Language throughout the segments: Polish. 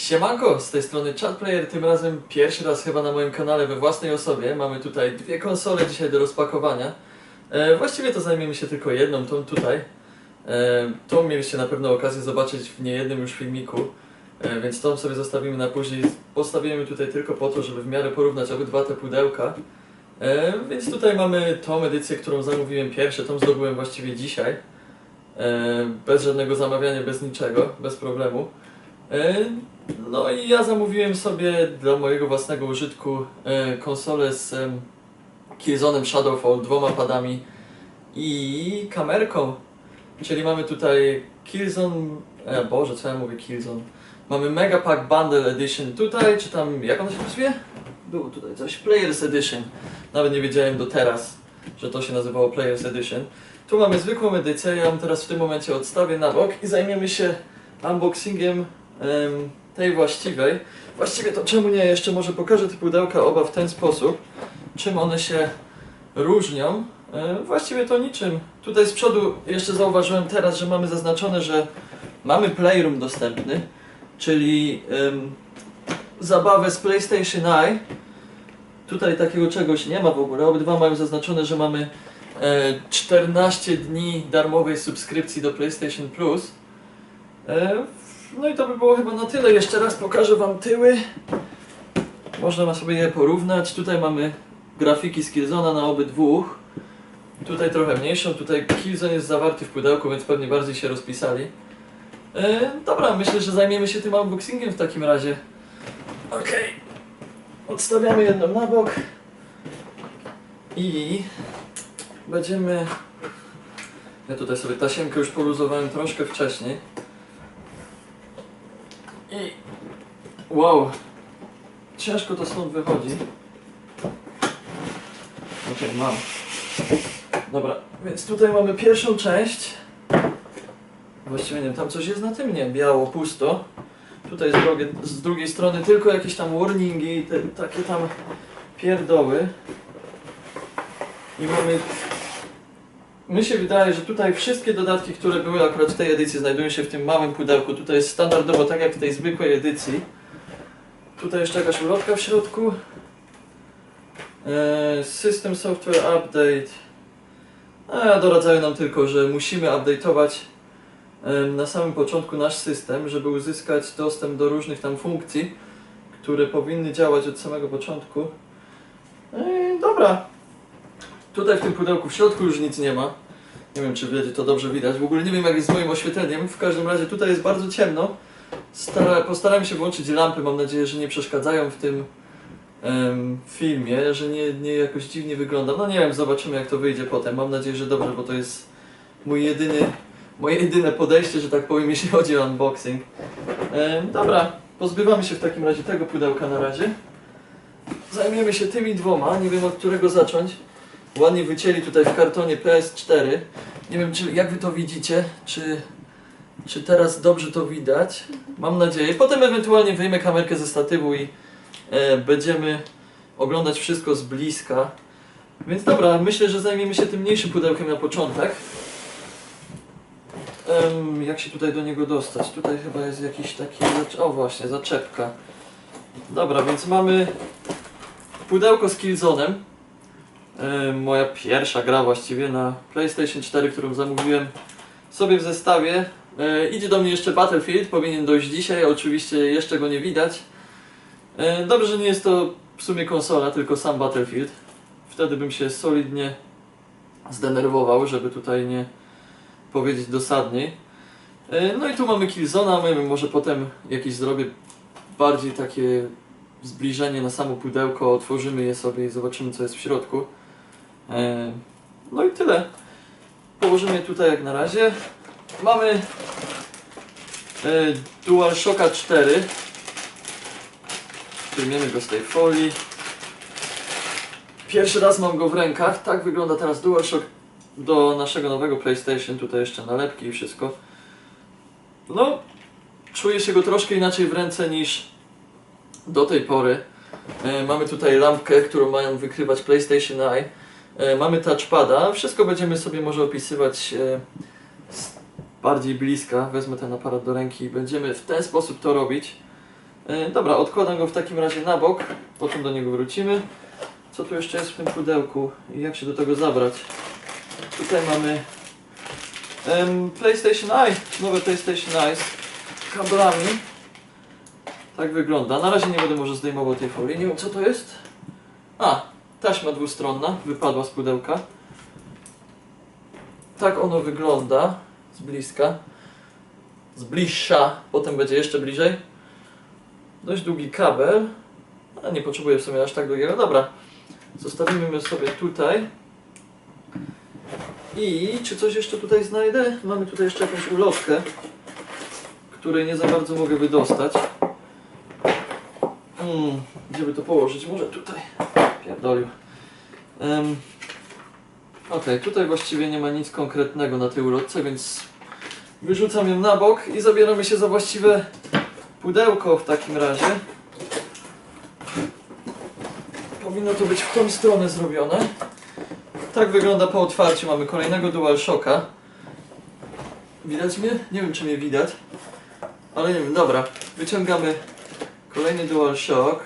Siemanko, z tej strony ChatPlayer, tym razem pierwszy raz chyba na moim kanale we własnej osobie. Mamy tutaj dwie konsole dzisiaj do rozpakowania. E, właściwie to zajmiemy się tylko jedną, tą tutaj. E, tą mieliście na pewno okazję zobaczyć w niejednym już filmiku, e, więc tą sobie zostawimy na później. Postawiłem tutaj tylko po to, żeby w miarę porównać obydwa te pudełka. E, więc tutaj mamy tą edycję, którą zamówiłem pierwsze, tą zdobyłem właściwie dzisiaj. E, bez żadnego zamawiania, bez niczego, bez problemu. E, No i ja zamówiłem sobie dla mojego własnego użytku e, konsolę z em, Killzone'em Shadowfall, dwoma padami i kamerką. Czyli mamy tutaj Killzone, e, Boże, co ja mówię Killzone? Mamy Mega Pack Bundle Edition tutaj, czy tam, jak ona się nazwie? Było tutaj coś, Players Edition. Nawet nie wiedziałem do teraz, że to się nazywało Players Edition. Tu mamy zwykłą edycję, ja ją teraz w tym momencie odstawię na bok i zajmiemy się unboxingiem em, tej właściwej. Właściwie to czemu nie, jeszcze może pokażę te pudełka oba w ten sposób, czym one się różnią. E, właściwie to niczym. Tutaj z przodu jeszcze zauważyłem teraz, że mamy zaznaczone, że mamy Playroom dostępny, czyli zabawę z PlayStation Eye. Tutaj takiego czegoś nie ma w ogóle. Obydwa mają zaznaczone, że mamy e, 14 dni darmowej subskrypcji do PlayStation Plus. E, no i to by było chyba na tyle. Jeszcze raz pokażę Wam tyły. Można sobie je porównać. Tutaj mamy grafiki z Killzona na obydwu. Tutaj trochę mniejszą. Tutaj Killzone jest zawarty w pudełku, więc pewnie bardziej się rozpisali. E, dobra, myślę, że zajmiemy się tym unboxingiem w takim razie. Okej. Odstawiamy jedną na bok. I będziemy... Ja tutaj sobie tasiemkę już poluzowałem troszkę wcześniej. Wow! Ciężko to stąd wychodzi. Okej, mam. Dobra, więc tutaj mamy pierwszą część. Właściwie nie wiem, tam coś jest na tym, nie? Biało, pusto. Tutaj z, drogie, z drugiej strony tylko jakieś tam warningi, te, takie tam pierdoły. I mamy... Mi się wydaje, że tutaj wszystkie dodatki, które były akurat w tej edycji znajdują się w tym małym pudełku. Tutaj jest standardowo tak jak w tej zwykłej edycji. Tutaj jeszcze jakaś ulotka w środku. Eee, System Software Update. A doradzają nam tylko, że musimy update'ować na samym początku nasz system, żeby uzyskać dostęp do różnych tam funkcji, które powinny działać od samego początku. Eee, dobra. Tutaj w tym pudełku w środku już nic nie ma. Nie wiem, czy będzie to dobrze widać. W ogóle nie wiem, jak jest z moim oświetleniem. W każdym razie tutaj jest bardzo ciemno. Stara, postaram się włączyć lampy. Mam nadzieję, że nie przeszkadzają w tym em, filmie, że nie, nie jakoś dziwnie wygląda. No nie wiem, zobaczymy jak to wyjdzie potem. Mam nadzieję, że dobrze, bo to jest mój jedyny, moje jedyne podejście, że tak powiem, jeśli chodzi o unboxing. Em, dobra, pozbywamy się w takim razie tego pudełka na razie. Zajmiemy się tymi dwoma, nie wiem od którego zacząć. Ładnie wycięli tutaj w kartonie PS4. Nie wiem, czy, jak wy to widzicie, czy, czy teraz dobrze to widać. Mam nadzieję. Potem ewentualnie wyjmę kamerkę ze statywu i e, będziemy oglądać wszystko z bliska. Więc dobra, myślę, że zajmiemy się tym mniejszym pudełkiem na początek. Jak się tutaj do niego dostać? Tutaj chyba jest jakiś taki... O właśnie, zaczepka. Dobra, więc mamy pudełko z Killzone'em. Moja pierwsza gra właściwie na PlayStation 4, którą zamówiłem sobie w zestawie. E, idzie do mnie jeszcze Battlefield, powinien dojść dzisiaj, oczywiście jeszcze go nie widać. E, dobrze, że nie jest to w sumie konsola, tylko sam Battlefield. Wtedy bym się solidnie zdenerwował, żeby tutaj nie powiedzieć dosadniej. E, no i tu mamy Killzona, my może potem jakieś zrobię bardziej takie zbliżenie na samo pudełko, otworzymy je sobie i zobaczymy co jest w środku. No i tyle. Położymy je tutaj jak na razie. Mamy e, DualShocka 4. Wyjmiemy go z tej folii. Pierwszy raz mam go w rękach. Tak wygląda teraz DualShock do naszego nowego PlayStation. Tutaj jeszcze nalepki i wszystko. No, czuję się go troszkę inaczej w ręce niż do tej pory. E, mamy tutaj lampkę, którą mają wykrywać PlayStation Eye. E, mamy touchpada. Wszystko będziemy sobie może opisywać z bardziej bliska. Wezmę ten aparat do ręki i będziemy w ten sposób to robić. E, dobra, odkładam go w takim razie na bok, potem do niego wrócimy. Co tu jeszcze jest w tym pudełku i jak się do tego zabrać? Tutaj mamy em, PlayStation Eye, nowe PlayStation Eye z kablami. Tak wygląda. Na razie nie będę może zdejmował tej folii. Nie wiem co to jest. A, taśma dwustronna wypadła z pudełka. Tak ono wygląda z bliska. Z bliższa, potem będzie jeszcze bliżej. Dość długi kabel. A nie potrzebuję w sumie aż tak długiego. Dobra. Zostawimy sobie tutaj. I czy coś jeszcze tutaj znajdę? Mamy tutaj jeszcze jakąś ulotkę, której nie za bardzo mogę wydostać. Hmm, gdzie by to położyć? Może tutaj. Pierdolił. Um, Okej, tutaj właściwie nie ma nic konkretnego na tej ulotce, więc wyrzucam ją na bok i zabieramy się za właściwe pudełko w takim razie. Powinno to być w tą stronę zrobione. Tak wygląda po otwarciu. Mamy kolejnego DualShocka. Widać mnie? Nie wiem czy mnie widać. Ale nie wiem, dobra. Wyciągamy kolejny DualShock.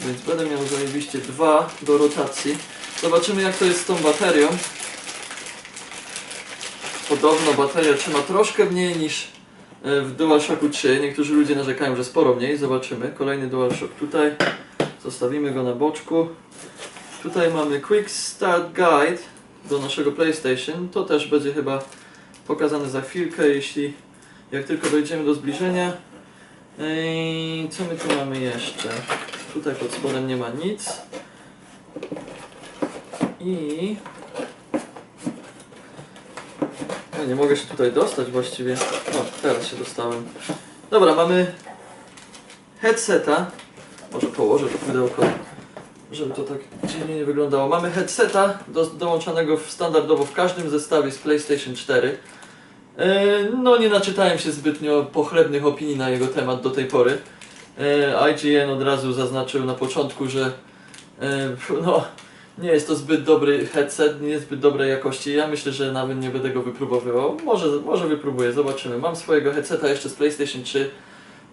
Więc będę miał zajebiście dwa do rotacji. Zobaczymy jak to jest z tą baterią. Podobno bateria trzyma troszkę mniej niż e, w DualShocku 3. Niektórzy ludzie narzekają, że sporo mniej. Zobaczymy. Kolejny DualShock tutaj. Zostawimy go na boczku. Tutaj mamy Quick Start Guide do naszego PlayStation. To też będzie chyba pokazane za chwilkę, jeśli jak tylko dojdziemy do zbliżenia. Ej, co my tu mamy jeszcze? Tutaj pod spodem nie ma nic. I... Nie mogę się tutaj dostać właściwie. O, teraz się dostałem. Dobra, mamy headseta. Może położę to pudełko, żeby to tak dziwnie nie wyglądało. Mamy headseta do, dołączonego w, standardowo w każdym zestawie z PlayStation 4. E, No nie naczytałem się zbytnio pochlebnych opinii na jego temat do tej pory. E, IGN od razu zaznaczył na początku, że e, no, nie jest to zbyt dobry headset, nie jest zbyt dobrej jakości. Ja myślę, że nawet nie będę go wypróbowywał. Może, może wypróbuję, zobaczymy. Mam swojego headseta jeszcze z PlayStation 3,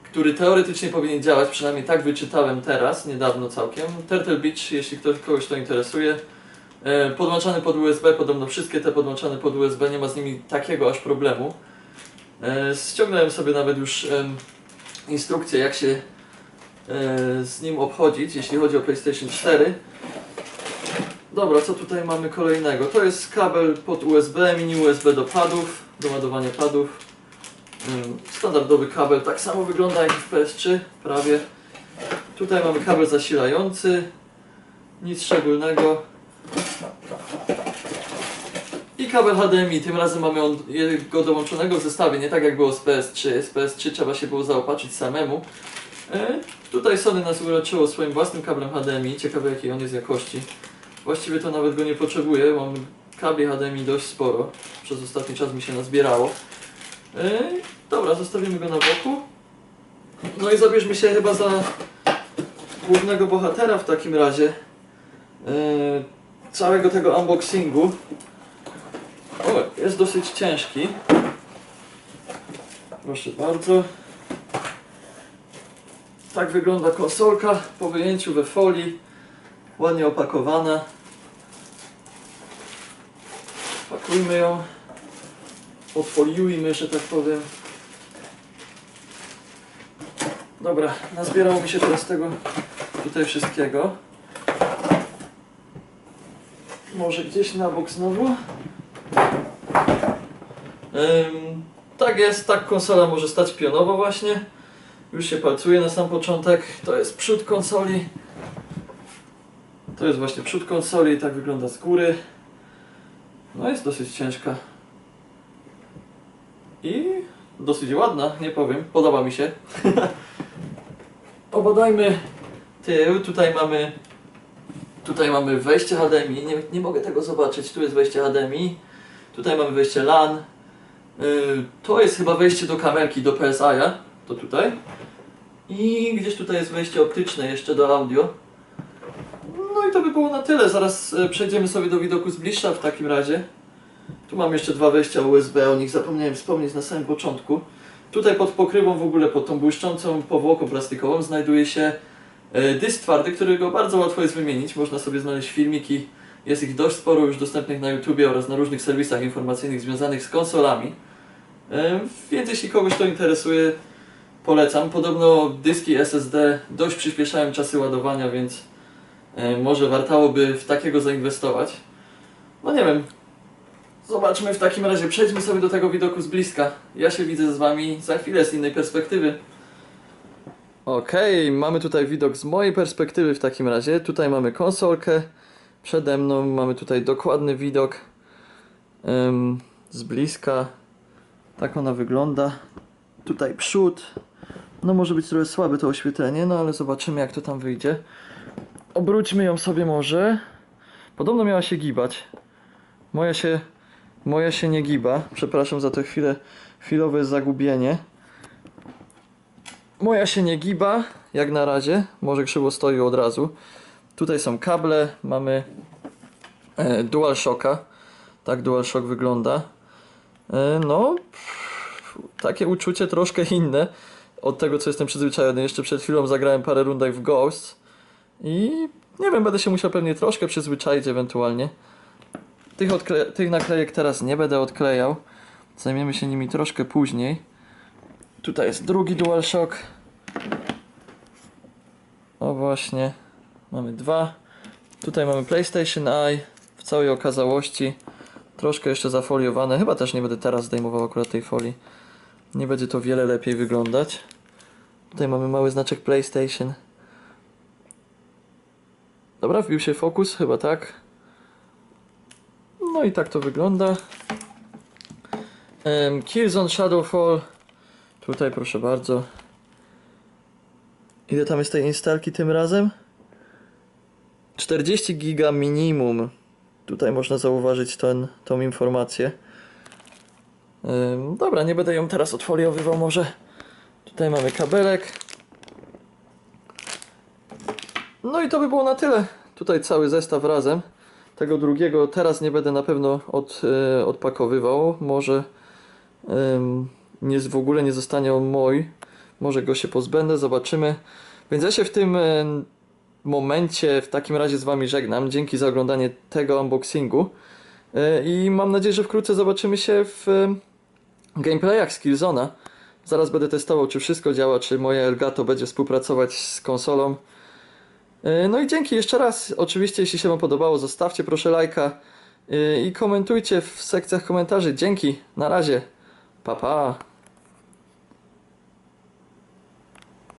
który teoretycznie powinien działać, przynajmniej tak wyczytałem teraz, niedawno całkiem. Turtle Beach, jeśli ktoś, kogoś to interesuje. E, Podłączany pod USB, podobno wszystkie te podłączane pod USB, nie ma z nimi takiego aż problemu. E, Ściągnąłem sobie nawet już instrukcję, jak się e, z nim obchodzić, jeśli chodzi o PlayStation 4. Dobra, co tutaj mamy kolejnego? To jest kabel pod USB, mini USB do padów, do ładowania padów. Standardowy kabel, tak samo wygląda jak w PS3, prawie. Tutaj mamy kabel zasilający, nic szczególnego. I kabel HDMI, tym razem mamy go dołączonego w zestawie, nie tak jak było z PS3. Z PS3 trzeba się było zaopatrzyć samemu. E, tutaj Sony nas uleczyło swoim własnym kablem HDMI, ciekawe jakiej on jest jakości. Właściwie to nawet go nie potrzebuję, mam kabli HDMI dość sporo. Przez ostatni czas mi się nazbierało. Yy, dobra, zostawimy go na boku. No i zabierzmy się chyba za głównego bohatera w takim razie. Yy, całego tego unboxingu. O, jest dosyć ciężki. Proszę bardzo. Tak wygląda konsolka po wyjęciu we folii. Ładnie opakowana. Pakujmy ją. Odfoliujmy, że tak powiem. Dobra, nazbierało mi się teraz tego tutaj wszystkiego. Może gdzieś na bok znowu. Ym, tak jest, tak konsola może stać pionowo właśnie. Już się palcuje na sam początek. To jest przód konsoli. To jest właśnie przód konsoli, tak wygląda z góry. No jest dosyć ciężka. I dosyć ładna, nie powiem, podoba mi się. Obadajmy tył, tutaj mamy tutaj mamy wejście HDMI, nie, nie mogę tego zobaczyć, tu jest wejście HDMI, tutaj mamy wejście LAN, Yy, to jest chyba wejście do kamerki, do PSI-a, to tutaj. I gdzieś tutaj jest wejście optyczne jeszcze do audio. To by było na tyle. Zaraz e, przejdziemy sobie do widoku z bliższa w takim razie. Tu mam jeszcze dwa wejścia USB, o nich zapomniałem wspomnieć na samym początku. Tutaj pod pokrywą w ogóle, pod tą błyszczącą powłoką plastikową znajduje się e, dysk twardy, którego bardzo łatwo jest wymienić. Można sobie znaleźć filmiki, jest ich dość sporo już dostępnych na YouTubie oraz na różnych serwisach informacyjnych związanych z konsolami. E, Więc jeśli kogoś to interesuje, polecam. Podobno dyski SSD dość przyspieszają czasy ładowania, więc może wartałoby w takiego zainwestować. No nie wiem. Zobaczmy w takim razie, przejdźmy sobie do tego widoku z bliska. Ja się widzę z Wami za chwilę z innej perspektywy. Okej, mamy tutaj widok z mojej perspektywy w takim razie. Tutaj mamy konsolkę. Przede mną mamy tutaj dokładny widok em, z bliska. Tak ona wygląda. Tutaj przód. No może być trochę słabe to oświetlenie, no ale zobaczymy jak to tam wyjdzie. Obróćmy ją sobie może. Podobno miała się gibać. Moja się, moja się nie giba. Przepraszam za to chwilę, chwilowe zagubienie. Moja się nie giba, jak na razie. Może krzywo stoi od razu. Tutaj są kable, mamy e, DualShocka. Tak DualShock wygląda. E, no, takie uczucie troszkę inne od tego, co jestem przyzwyczajony. Jeszcze przed chwilą zagrałem parę rundek w Ghost i nie wiem, będę się musiał pewnie troszkę przyzwyczaić ewentualnie. Tych, tych naklejek teraz nie będę odklejał. Zajmiemy się nimi troszkę później. Tutaj jest drugi DualShock. O właśnie. Mamy dwa. Tutaj mamy PlayStation Eye w całej okazałości. Troszkę jeszcze zafoliowane. Chyba też nie będę teraz zdejmował akurat tej folii. Nie będzie to wiele lepiej wyglądać. Tutaj mamy mały znaczek PlayStation. Dobra, wbił się fokus, chyba tak. No i tak to wygląda. Um, Killzone Shadowfall. Tutaj proszę bardzo. Ile tam jest tej instalki tym razem? 40 giga minimum. Tutaj można zauważyć ten, tą informację. Ym, dobra, nie będę ją teraz odfoliowywał może. Tutaj mamy kabelek. No i to by było na tyle. Tutaj cały zestaw razem. Tego drugiego teraz nie będę na pewno od, e, odpakowywał. Może ym, nie, w ogóle nie zostanie on mój. Może go się pozbędę, zobaczymy. Więc ja się w tym e, momencie w takim razie z Wami żegnam. Dzięki za oglądanie tego unboxingu. E, I mam nadzieję, że wkrótce zobaczymy się w gameplayach z Killzona. Zaraz będę testował, czy wszystko działa, czy moje Elgato będzie współpracować z konsolą. E, No i dzięki jeszcze raz. Oczywiście, jeśli się Wam podobało, zostawcie proszę lajka e, i komentujcie w sekcjach komentarzy. Dzięki, na razie. Pa, pa.